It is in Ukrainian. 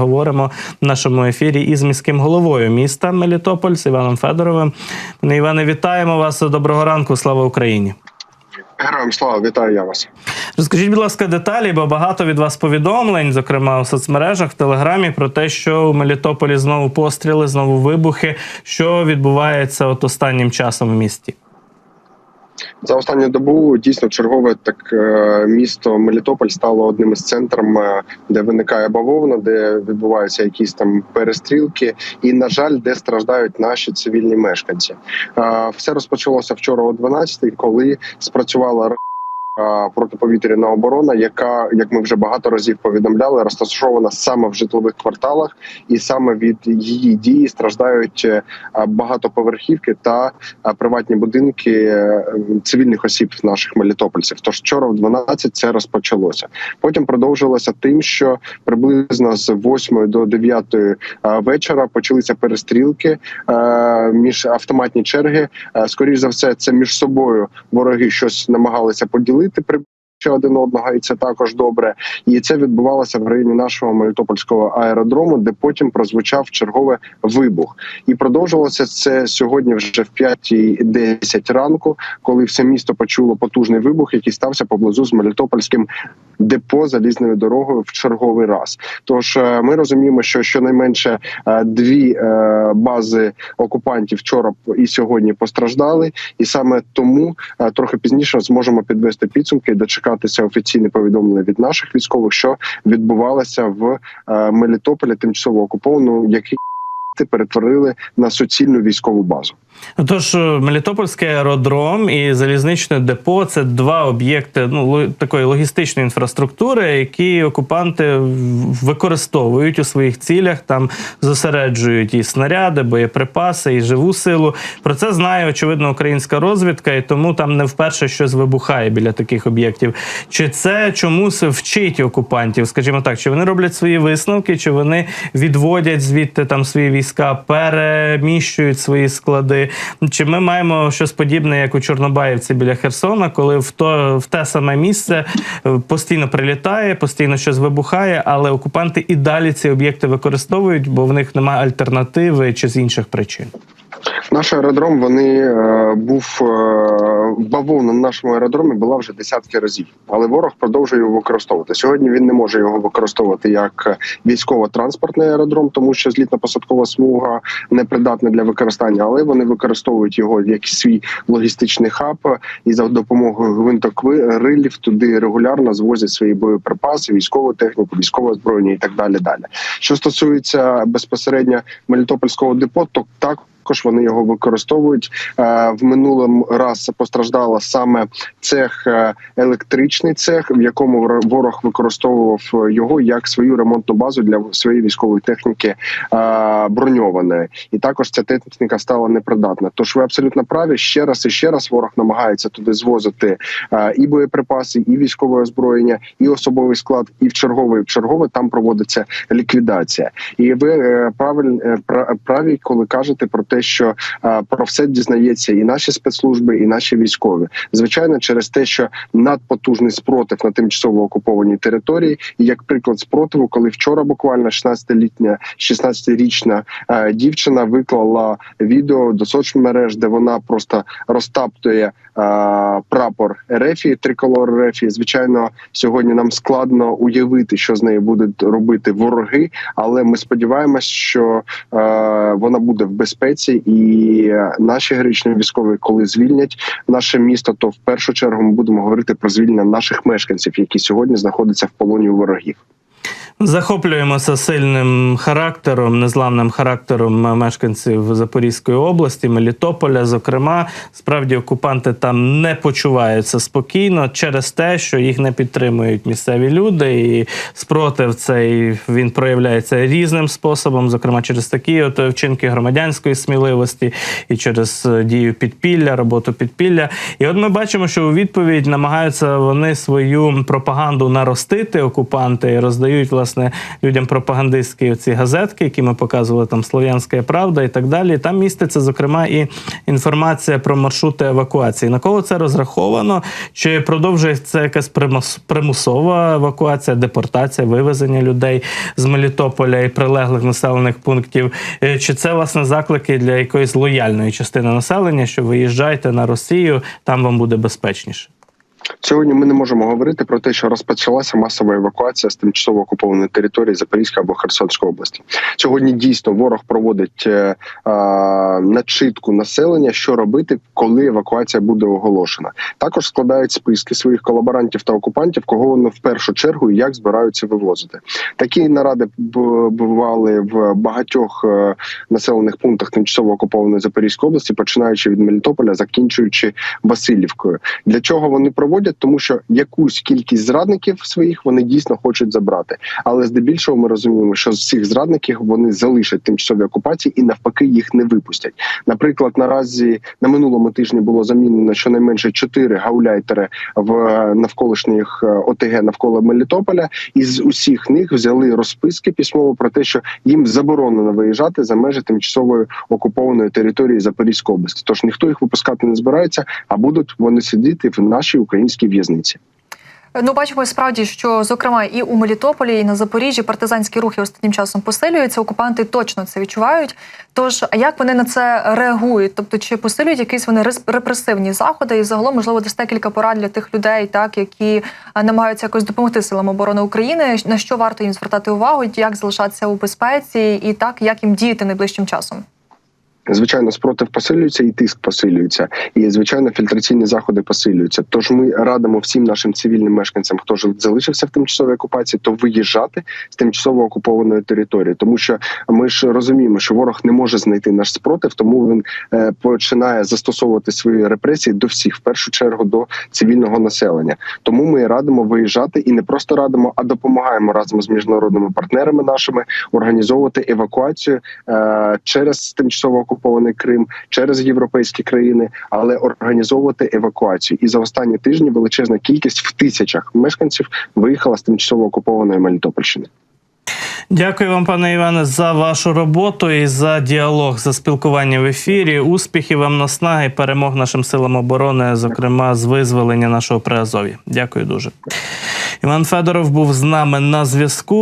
Говоримо в нашому ефірі із міським головою міста Мелітополь з Іваном Федоровим. Пане Іване, вітаємо вас. Доброго ранку. Слава Україні. Героям слава, вітаю я вас. Розкажіть, будь ласка, деталі, бо багато від вас повідомлень, зокрема у соцмережах, в телеграмі, про те, що у Мелітополі знову постріли, знову вибухи. Що відбувається от останнім часом в місті? За останню добу дійсно чергове так е, місто Мелітополь стало одним із центрів, е, де виникає бавовна, де відбуваються якісь там перестрілки, і на жаль, де страждають наші цивільні мешканці. Е, Все розпочалося вчора о 12 коли спрацювала протиповітряна оборона, яка, як ми вже багато разів повідомляли, розташована саме в житлових кварталах, і саме від її дії страждають е, багатоповерхівки та е, приватні будинки е, цивільних осіб наших мелітопольців. Тож вчора в 12 це розпочалося. Потім продовжилося тим, що приблизно з 8 до 9 е, вечора почалися перестрілки між автоматні черги. Е, Скоріш за все, це між собою вороги щось намагалися поділити при. Ще Один одного, і це також добре. І це відбувалося в районі нашого Мелітопольського аеродрому, де потім прозвучав черговий вибух. І продовжувалося це сьогодні вже в 5.10 ранку, коли все місто почуло потужний вибух, який стався поблизу з Мелітопольським депо залізною дорогою в черговий раз. Тож е, ми розуміємо, що щонайменше е, дві е, бази окупантів вчора і сьогодні постраждали, і саме тому трохи пізніше зможемо підвести підсумки і дочекатися офіційне повідомлення від наших військових, що відбувалося в е, Мелітополі, тимчасово окуповану, який перетворили на суцільну військову базу. Тож Мелітопольський аеродром і залізничне депо це два об'єкти ну такої логістичної інфраструктури, які окупанти використовують у своїх цілях. Там зосереджують і снаряди, боєприпаси, і живу силу. Про це знає очевидно українська розвідка, і тому там не вперше щось вибухає біля таких об'єктів. Чи це чомусь вчить окупантів? Скажімо так, чи вони роблять свої висновки, чи вони відводять звідти там свої війська, переміщують свої склади? Чи ми маємо щось подібне, як у Чорнобаївці біля Херсона, коли в то в те саме місце е, постійно прилітає, постійно щось вибухає, але окупанти і далі ці об'єкти використовують, бо в них немає альтернативи чи з інших причин. Наш аеродром вони е, був е, бавовна на нашому аеродромі була вже десятки разів, але ворог продовжує його використовувати. Сьогодні він не може його використовувати як військово-транспортний аеродром, тому що злітно-посадкова смуга непридатна для використання, але вони використовують його як свій логістичний хаб і за допомогою гвинтокрилів туди регулярно звозять свої боєприпаси, військову техніку, військове озброєння і так далі. Далі що стосується безпосередньо Мелітопольського депо, то так. Також вони його використовують Е, в минулому раз. Постраждала саме цех е, електричний цех, в якому ворог використовував його як свою ремонтну базу для своєї військової техніки е, броньованої, і також ця техніка стала непридатна. Тож ви абсолютно праві. Ще раз і ще раз ворог намагається туди звозити і боєприпаси, і військове озброєння, і особовий склад, і в чергове, і в чергове там проводиться ліквідація. І ви правиль, е, праві, коли кажете про те, що про все дізнається і наші спецслужби, і наші військові. Звичайно, через те, що надпотужний спротив на тимчасово окупованій території, і як приклад спротиву, коли вчора буквально 16-літня, 16-річна е, дівчина виклала відео до соцмереж, де вона просто розтаптує прапор Ерефії, триколор Ерефії. Звичайно, сьогодні нам складно уявити, що з нею будуть робити вороги, але ми сподіваємось, що е, вона буде в безпеці, і е, наші героїчні військові, коли звільнять наше місто, то в першу чергу ми будемо говорити про звільнення наших мешканців, які сьогодні знаходяться в полоні у ворогів. Захоплюємося сильним характером, незламним характером мешканців Запорізької області, Мелітополя. Зокрема, справді окупанти там не почуваються спокійно через те, що їх не підтримують місцеві люди, і спротив цей він проявляється різним способом, зокрема через такі от вчинки громадянської сміливості і через е, дію підпілля, роботу підпілля. І от ми бачимо, що у відповідь намагаються вони свою пропаганду наростити окупанти і роздають видають власне людям пропагандистські ці газетки, які ми показували там Слов'янська Правда і так далі. Там міститься зокрема і інформація про маршрути евакуації. На кого це розраховано? Чи продовжується якась примус- примусова евакуація, депортація, вивезення людей з Мелітополя і прилеглих населених пунктів? Е, Чи це власне заклики для якоїсь лояльної частини населення, що виїжджайте на Росію, там вам буде безпечніше? Сьогодні ми не можемо говорити про те, що розпочалася масова евакуація з тимчасово окупованої території Запорізької або Херсонської області. Сьогодні дійсно ворог проводить е, е, начитку населення, що робити, коли евакуація буде оголошена. Також складають списки своїх колаборантів та окупантів, кого вони в першу чергу і як збираються вивозити. Такі наради бували в багатьох е, населених пунктах тимчасово окупованої Запорізької області, починаючи від Мелітополя, закінчуючи Васильівкою. Для чого вони проводять? Тому що якусь кількість зрадників своїх вони дійсно хочуть забрати. Але здебільшого ми розуміємо, що з цих зрадників вони залишать тимчасові окупації і навпаки їх не випустять. Наприклад, наразі на минулому тижні було замінено щонайменше чотири гауляйтери в е, навколишніх е, ОТГ навколо Мелітополя, і з усіх них взяли розписки письмово про те, що їм заборонено виїжджати за межі тимчасової окупованої території Запорізької області. Тож ніхто їх випускати не збирається, а будуть вони сидіти в нашій українській в'язниці. Ну, бачимо справді, що зокрема і у Мелітополі, і на Запоріжжі партизанські рухи останнім часом посилюються. Окупанти точно це відчувають. Тож, а як вони на це реагують? Тобто, чи посилюють якісь вони рес- репресивні заходи? І загалом, можливо, дасте кілька порад для тих людей, так які намагаються якось допомогти силам оборони України. На що варто їм звертати увагу, як залишатися у безпеці, і так як їм діяти найближчим часом? Звичайно, спротив посилюється і тиск посилюється, і звичайно, фільтраційні заходи посилюються. Тож ми радимо всім нашим цивільним мешканцям, хто ж залишився в тимчасовій окупації, то виїжджати з тимчасово окупованої території, тому що ми ж розуміємо, що ворог не може знайти наш спротив, тому він е, починає застосовувати свої репресії до всіх, в першу чергу до цивільного населення. Тому ми радимо виїжджати і не просто радимо, а допомагаємо разом з міжнародними партнерами нашими організовувати евакуацію е, через тимчасово окупований Крим, через європейські країни, але організовувати евакуацію. І за останні тижні величезна кількість в тисячах мешканців виїхала з тимчасово окупованої Мелітопольщини. Дякую вам, пане Іване, за вашу роботу і за діалог, за спілкування в ефірі. Успіхів вам наснаги перемог нашим силам оборони, зокрема з визволення нашого Приазов'я. Дякую дуже. Іван Федоров був з нами на зв'язку.